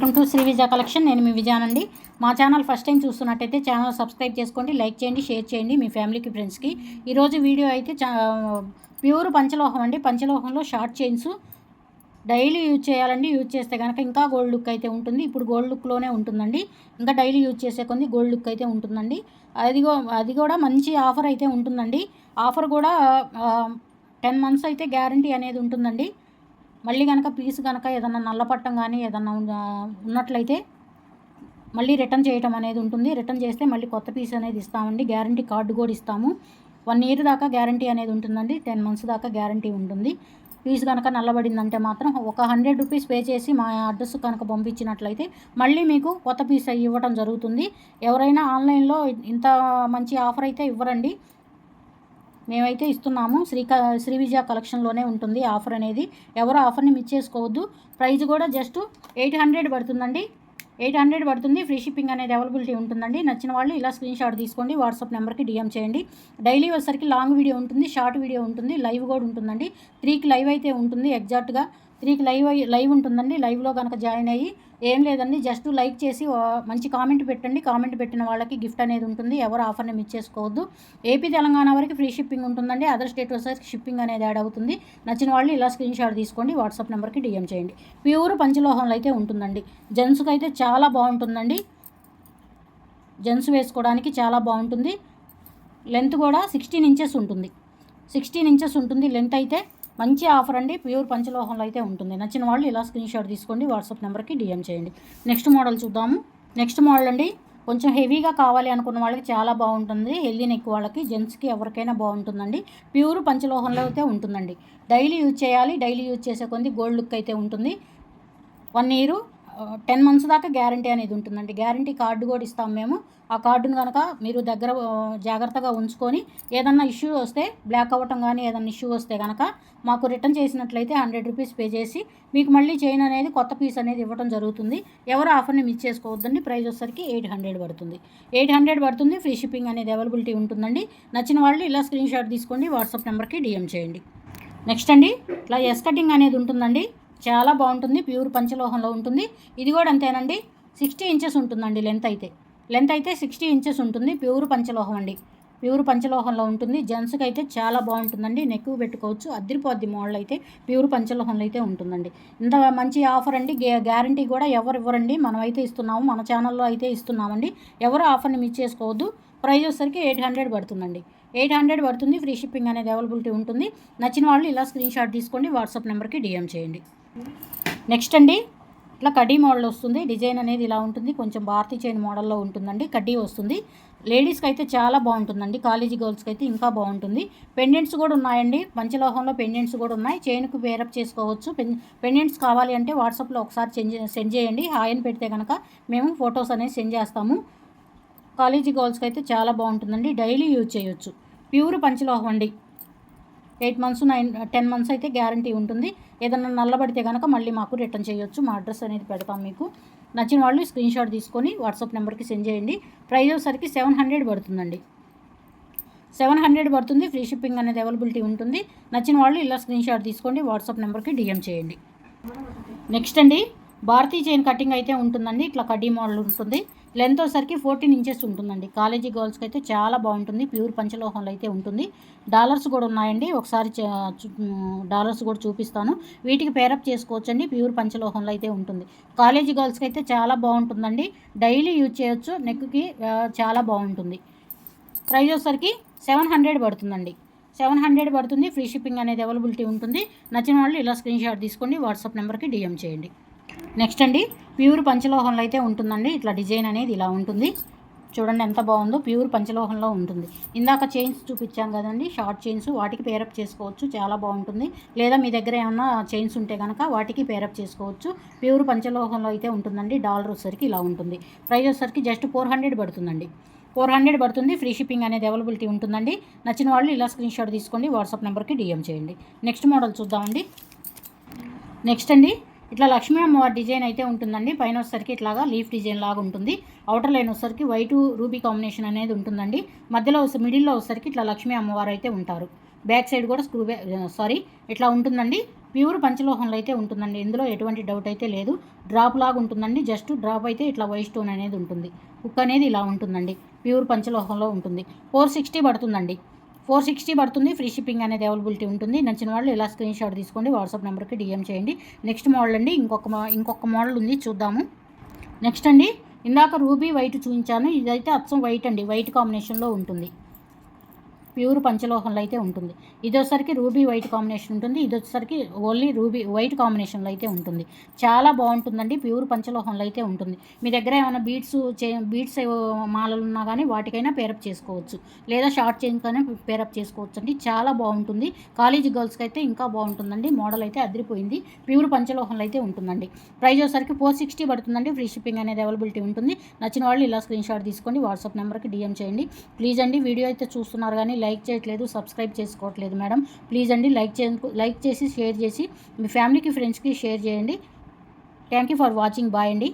Welcome to Shri Vijaya collection. నేను మీ విజయానండి మా ఛానల్ ఫస్ట్ టైం చూస్తున్నట్టయితే ఛానల్ సబ్స్క్రైబ్ చేసుకోండి లైక్ చేయండి షేర్ చేయండి మీ ఫ్యామిలీకి ఫ్రెండ్స్కి. ఈరోజు వీడియో అయితే చా ప్యూర్ పంచలోహం అండి. పంచలోహంలో షార్ట్ చైన్స్ డైలీ యూజ్ చేయాలండి. యూజ్ చేస్తే కనుక ఇంకా గోల్డ్ లుక్ అయితే ఉంటుంది. ఇప్పుడు గోల్డ్ లుక్లోనే ఉంటుందండి. ఇంకా డైలీ యూజ్ చేసే కొన్ని గోల్డ్ లుక్ అయితే ఉంటుందండి. అది అది కూడా మంచి ఆఫర్ అయితే ఉంటుందండి. ఆఫర్ కూడా టెన్ మంత్స్ అయితే గ్యారంటీ అనేది ఉంటుందండి. మళ్ళీ కనుక పీస్ కనుక ఏదన్నా నల్లపట్టం కానీ ఏదన్నా ఉన్నట్లయితే మళ్ళీ రిటర్న్ చేయటం అనేది ఉంటుంది. రిటర్న్ చేస్తే మళ్ళీ కొత్త పీస్ అనేది ఇస్తామండి. గ్యారంటీ కార్డు కూడా ఇస్తాము. వన్ ఇయర్ దాకా గ్యారంటీ అనేది ఉంటుందండి. టెన్ మంత్స్ దాకా గ్యారంటీ ఉంటుంది. పీస్ కనుక నల్లబడిందంటే మాత్రం ఒక హండ్రెడ్ రూపీస్ పే చేసి మా అడ్రస్ కనుక పంపించినట్లయితే మళ్ళీ మీకు కొత్త పీస్ ఇవ్వడం జరుగుతుంది. ఎవరైనా ఆన్లైన్లో ఇంత మంచి ఆఫర్ అయితే ఇవ్వరండి. మేమైతే ఇస్తున్నాము. శ్రీ శ్రీ విజయ కలెక్షన్లోనే ఉంటుంది ఆఫర్ అనేది. ఎవరు ఆఫర్ని మిస్ చేసుకోవద్దు. ప్రైజ్ కూడా జస్ట్ ఎయిట్ హండ్రెడ్ పడుతుందండి. ఎయిట్ హండ్రెడ్ పడుతుంది. ఫ్రీ షిప్పింగ్ అనేది అవైలబిలిటీ ఉంటుందండి. నచ్చిన వాళ్ళు ఇలా స్క్రీన్ షాట్ తీసుకోండి. వాట్సాప్ నెంబర్కి డిఎం చేయండి. డైలీ వచ్చేసరికి లాంగ్ వీడియో ఉంటుంది షార్ట్ వీడియో ఉంటుంది లైవ్ కూడా ఉంటుందండి. త్రీకి లైవ్ అయితే ఉంటుంది ఎగ్జాక్ట్గా త్రీకి లైవ్ లైవ్ ఉంటుందండి. లైవ్లో కనుక జాయిన్ అయ్యి ఏం లేదండి. జస్ట్ లైక్ చేసి మంచి కామెంట్ పెట్టండి. కామెంట్ పెట్టిన వాళ్ళకి గిఫ్ట్ అనేది ఉంటుంది. ఎవరు ఆఫర్ని మిస్ చేసుకోవద్దు. ఏపీ తెలంగాణ వరకు ఫ్రీ షిప్పింగ్ ఉంటుందండి. అదర్ స్టేట్ వచ్చేసరికి షిప్పింగ్ అనేది యాడ్ అవుతుంది. నచ్చిన వాళ్ళు ఇలా స్క్రీన్ షాట్ తీసుకోండి. వాట్సాప్ నెంబర్కి డిఎం చేయండి. ప్యూర్ పంచలోహంలో అయితే ఉంటుందండి. జెంట్స్కి అయితే చాలా బాగుంటుందండి. జెంట్స్ వేసుకోవడానికి చాలా బాగుంటుంది. లెంత్ కూడా సిక్స్టీన్ ఇంచెస్ ఉంటుంది. సిక్స్టీన్ ఇంచెస్ ఉంటుంది. లెంత్ అయితే మంచి ఆఫర్ అండి. ప్యూర్ పంచలోహంలో అయితే ఉంటుంది. నచ్చిన వాళ్ళు ఇలా స్క్రీన్ షాట్ తీసుకోండి. వాట్సాప్ నెంబర్కి డిఎం చేయండి. నెక్స్ట్ మోడల్ చూద్దాము. నెక్స్ట్ మోడల్ అండి. కొంచెం హెవీగా కావాలి అనుకున్న వాళ్ళకి చాలా బాగుంటుంది. హెల్దీ నెక్ వాళ్ళకి జెంట్స్కి ఎవరికైనా బాగుంటుందండి. ప్యూర్ పంచలోహంలో అయితే ఉంటుందండి. డైలీ యూజ్ చేయాలి. డైలీ యూజ్ చేసే కొంది గోల్డ్ లుక్ అయితే ఉంటుంది. వన్ ఇయర్ టెన్ మంత్స్ దాకా గ్యారంటీ అనేది ఉంటుందండి. గ్యారంటీ కార్డు కూడా ఇస్తాం మేము. ఆ కార్డును కనుక మీరు దగ్గర జాగ్రత్తగా ఉంచుకొని ఏదన్నా ఇష్యూ వస్తే బ్లాక్ అవ్వటం కానీ ఏదన్నా ఇష్యూ వస్తే కనుక మాకు రిటర్న్ చేసినట్లయితే హండ్రెడ్ రూపీస్ పే చేసి మీకు మళ్ళీ చైన్ అనేది కొత్త పీస్ అనేది ఇవ్వడం జరుగుతుంది. ఎవరు ఆఫర్ని మిస్ చేసుకోవద్దండి. ప్రైస్ వచ్చేసరికి ఎయిట్ హండ్రెడ్ పడుతుంది. ఎయిట్ హండ్రెడ్ పడుతుంది. ఫ్రీ షిప్పింగ్ అనేది అవైలబిలిటీ ఉంటుందండి. నచ్చిన వాళ్ళు ఇలా స్క్రీన్ షాట్ తీసుకోండి. వాట్సాప్ నెంబర్కి డిఎం చేయండి. నెక్స్ట్ అండి ఇట్లా ఎస్ కటింగ్ అనేది ఉంటుందండి. చాలా బాగుంటుంది ప్యూర్ పంచలోహంలో ఉంటుంది. ఇది కూడా అంతేనండి. సిక్స్టీ ఇంచెస్ ఉంటుందండి లెంత్ అయితే. లెంత్ అయితే సిక్స్టీ ఇంచెస్ ఉంటుంది ప్యూర్ పంచలోహం అండి. ప్యూర్ పంచలోహంలో ఉంటుంది. జెంట్స్కి అయితే చాలా బాగుంటుందండి. నెక్ పెట్టుకోవచ్చు. అద్దరిపోద్ది మోడల్ అయితే ప్యూర్ పంచలోహంలో అయితే ఉంటుందండి. ఇంత మంచి ఆఫర్ అండి. గ్యారంటీ కూడా ఎవరు ఇవ్వరండి. మనం అయితే ఇస్తున్నాము. మన ఛానల్లో అయితే ఇస్తున్నామండి. ఎవరు ఆఫర్ని మిస్ చేసుకోవద్దు. ప్రైజ్ వచ్చేసరికి ఎయిట్ హండ్రెడ్ పడుతుందండి. ఎయిట్ హండ్రెడ్ పడుతుంది ఫ్రీ షిప్పింగ్ అనేది అవైలబిలిటీ ఉంటుంది. నచ్చిన వాళ్ళు ఇలా స్క్రీన్ షాట్ తీసుకోండి వాట్సాప్ నెంబర్కి డిఎం చేయండి. నెక్స్ట్ అండి ఇట్లా కడ్డీ మోడల్ వస్తుంది. డిజైన్ అనేది ఇలా ఉంటుంది. కొంచెం భారతీ చైన్ మోడల్లో ఉంటుందండి. కడ్డీ వస్తుంది. లేడీస్కి అయితే చాలా బాగుంటుందండి. కాలేజీ గర్ల్స్కి అయితే ఇంకా బాగుంటుంది. పెండెంట్స్ కూడా ఉన్నాయండి. పంచలోహంలో పెండెంట్స్ కూడా ఉన్నాయి. చైన్కు పేరప్ చేసుకోవచ్చు. పెండెంట్స్ కావాలి అంటే వాట్సాప్లో ఒకసారి సెండ్ చేయండి. హాయ్ అని పెడితే కనుక మేము ఫొటోస్ అనేది సెండ్ చేస్తాము. కాలేజీ గర్ల్స్కి అయితే చాలా బాగుంటుందండి. డైలీ యూజ్ చేయొచ్చు. ప్యూర్ పంచలోహం అండి. Eight months nine ten months అయితే గ్యారంటీ ఉంటుంది. ఏదన్నా నల్లబడితే కనుక మళ్ళీ మాకు రిటర్న్ చేయొచ్చు. మా అడ్రస్ అనేది పెడతాం మీకు. నచ్చిన వాళ్ళు స్క్రీన్ షాట్ తీసుకొని వాట్సాప్ నెంబర్కి సెండ్ చేయండి. ప్రైజ్ వచ్చేసరికి సెవెన్ హండ్రెడ్ పడుతుందండి. సెవెన్ హండ్రెడ్ పడుతుంది. ఫ్రీ షిప్పింగ్ అనేది అవైలబిలిటీ ఉంటుంది. నచ్చిన వాళ్ళు ఇలా స్క్రీన్ షాట్ తీసుకోండి. వాట్సాప్ నెంబర్కి డిఎం చేయండి. నెక్స్ట్ అండి. భారతీయ చైన్ కటింగ్ అయితే ఉంటుందండి. ఇట్లా కడ్డీ మోడల్ ఉంటుంది. లెంత్ వచ్చేసరికి ఫోర్టీన్ ఇంచెస్ ఉంటుందండి. కాలేజీ గర్ల్స్కి అయితే చాలా బాగుంటుంది. ప్యూర్ పంచలోహంలో అయితే ఉంటుంది. డాలర్స్ కూడా ఉన్నాయండి. ఒకసారి డాలర్స్ కూడా చూపిస్తాను. వీటికి పేరప్ చేసుకోవచ్చండి. ప్యూర్ పంచలోహంలో అయితే ఉంటుంది. కాలేజీ గర్ల్స్కి అయితే చాలా బాగుంటుందండి. డైలీ యూజ్ చేయొచ్చు. నెక్కి చాలా బాగుంటుంది. ప్రైస్ వచ్చేసరికి సెవెన్ హండ్రెడ్ పడుతుందండి. సెవెన్ హండ్రెడ్ పడుతుంది. ఫ్రీ షిప్పింగ్ అనేది అవైలబిలిటీ ఉంటుంది. నచ్చిన వాళ్ళు ఇలా స్క్రీన్ షాట్ తీసుకోండి వాట్సాప్ నెంబర్కి డిఎం చేయండి. నెక్స్ట్ అండి ప్యూర్ పంచలోహంలో అయితే ఉంటుందండి. ఇట్లా డిజైన్ అనేది ఇలా ఉంటుంది. చూడండి ఎంత బాగుందో ప్యూర్ పంచలోహంలో ఉంటుంది. ఇందాక చైన్స్ చూపించాం కదండి షార్ట్ చైన్స్ వాటికి పేరప్ చేసుకోవచ్చు. చాలా బాగుంటుంది. లేదా మీ దగ్గర ఏమన్నా చైన్స్ ఉంటే కనుక వాటికి పేరప్ చేసుకోవచ్చు. ప్యూర్ పంచలోహంలో అయితే ఉంటుందండి. డాలర్ వచ్చేసరికి ఇలా ఉంటుంది. ప్రైస్ వచ్చేసరికి జస్ట్ ఫోర్ హండ్రెడ్ పడుతుందండి. ఫోర్ హండ్రెడ్ పడుతుంది. ఫ్రీ షిప్పింగ్ అనేది అవైలబిలిటీ ఉంటుందండి. నచ్చిన వాళ్ళు ఇలా స్క్రీన్ షాట్ తీసుకోండి. వాట్సాప్ నెంబర్కి డిఎం చేయండి. నెక్స్ట్ మోడల్ చూద్దామండి. నెక్స్ట్ అండి ఇట్లా లక్ష్మీ అమ్మవారి డిజైన్ అయితే ఉంటుందండి. పైన వచ్చేసరికి ఇట్లాగా లీఫ్ డిజైన్ లాగా ఉంటుంది. అవుటర్ లైన్ వచ్చేసరికి వైటు రూబీ కాంబినేషన్ అనేది ఉంటుందండి. మధ్యలో మిడిల్లో వచ్చేసరికి ఇట్లా లక్ష్మీ అమ్మవారు అయితే ఉంటారు. బ్యాక్ సైడ్ కూడా స్క్రూ సారీ ఇట్లా ఉంటుందండి. ప్యూర్ పంచలోహంలో అయితే ఉంటుందండి. ఇందులో ఎటువంటి డౌట్ అయితే లేదు. డ్రాప్ లాగా ఉంటుందండి. జస్ట్ డ్రాప్ అయితే ఇట్లా వైట్ స్టోన్ అనేది ఉంటుంది. కుక్ అనేది ఇలా ఉంటుందండి. ప్యూర్ పంచలోహంలో ఉంటుంది. ఫోర్ సిక్స్టీ పడుతుందండి. ఫోర్ సిక్స్టీ పడుతుంది. ఫ్రీ షిప్పింగ్ అనేది అవైలబిలిటీ ఉంటుంది. నచ్చిన వాళ్ళు ఇలా స్క్రీన్ షాట్ తీసుకోండి. వాట్సాప్ నెంబర్కి డిఎం చేయండి. నెక్స్ట్ మోడల్ అండి. ఇంకొక ఇంకొక మోడల్ ఉంది. చూద్దాము. నెక్స్ట్ అండి. ఇందాక రూబీ వైట్ చూపించాను. ఇదైతే అచ్చం వైట్ అండి. వైట్ కాంబినేషన్లో ఉంటుంది. ప్యూర్ పంచలోహంలో అయితే ఉంటుంది. ఇది వచ్చేసరికి రూబీ వైట్ కాంబినేషన్ ఉంటుంది. ఇది వచ్చేసరికి ఓన్లీ రూబీ వైట్ కాంబినేషన్లో అయితే ఉంటుంది. చాలా బాగుంటుందండి. ప్యూర్ పంచలోహంలో అయితే ఉంటుంది. మీ దగ్గర ఏమైనా బీడ్స్ చే బీడ్స్ మాలలు ఉన్నా కానీ వాటికైనా పేరప్ చేసుకోవచ్చు. లేదా షార్ట్ చైన్కైనా పేరప్ చేసుకోవచ్చు అండి చాలా బాగుంటుంది. కాలేజీ గర్ల్స్కి అయితే ఇంకా బాగుంటుందండి. మోడల్ అయితే అదిరిపోయింది. ప్యూర్ పంచలోహంలో అయితే ఉంటుందండి. ప్రైజ్ వచ్చేసరికి ఫోర్ సిక్స్టీ పడుతుందండి. ఫ్రీ షిప్పింగ్ అనేది అవైలబిలిటీ ఉంటుంది. నచ్చిన వాళ్ళు ఇలా స్క్రీన్ షాట్ తీసుకోండి. వాట్సాప్ నెంబర్కి డిఎం చేయండి. ప్లీజ్ అండి. వీడియో అయితే చూస్తున్నారు కానీ లైక్ చేయట్లేదు సబ్స్క్రైబ్ చేసుకోవట్లేదు మేడం. ప్లీజ్ అండి లైక్ చే లైక్ చేసి షేర్ చేసి మీ ఫ్యామిలీకి ఫ్రెండ్స్కి షేర్ చేయండి. Thank you for watching. Bye అండి.